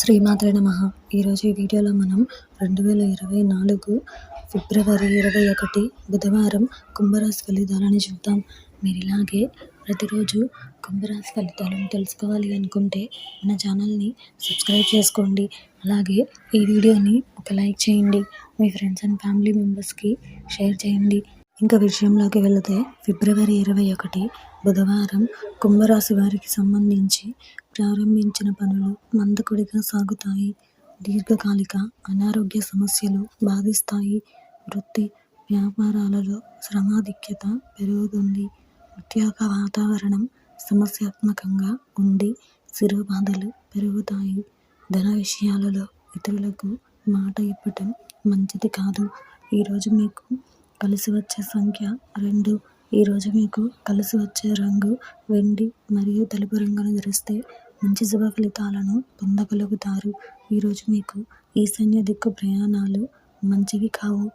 శ్రీమాత్రే నమ. ఈరోజు ఈ వీడియోలో మనం రెండు వేల ఇరవై నాలుగు ఫిబ్రవరి ఇరవై ఒకటి బుధవారం కుంభరాశి ఫలితాలని చూద్దాం. మీరు ఇలాగే ప్రతిరోజు కుంభరాశి ఫలితాలను తెలుసుకోవాలి అనుకుంటే మన ఛానల్ని సబ్స్క్రైబ్ చేసుకోండి. అలాగే ఈ వీడియోని ఒక లైక్ చేయండి. మీ ఫ్రెండ్స్ అండ్ ఫ్యామిలీ మెంబర్స్కి షేర్ చేయండి. ఇంకా విషయంలోకి వెళితే ఫిబ్రవరి ఇరవై ఒకటి బుధవారం కుంభరాశి వారికి సంబంధించి ప్రారంభించిన పనులు మందకొడిగా సాగుతాయి. దీర్ఘకాలిక అనారోగ్య సమస్యలు బాధిస్తాయి. వృత్తి వ్యాపారాలలో శ్రమాధిక్యత పెరుగుతుంది. ఉద్యోగ వాతావరణం సమస్యాత్మకంగా ఉండి శిరోబాధలు పెరుగుతాయి. ధన విషయాలలో ఇతరులకు మాట ఇవ్వటం మంచిది కాదు. ఈరోజు మీకు కలిసి వచ్చే సంఖ్య రెండు. ఈరోజు మీకు కలిసి వచ్చే రంగు వెండి మరియు తెలుపు రంగును ధరిస్తే మంచి శుభ ఫలితాలను పొందగలుగుతారు. ఈరోజు మీకు ఈశాన్య దిక్కు ప్రయాణాలు మంచివి కావు.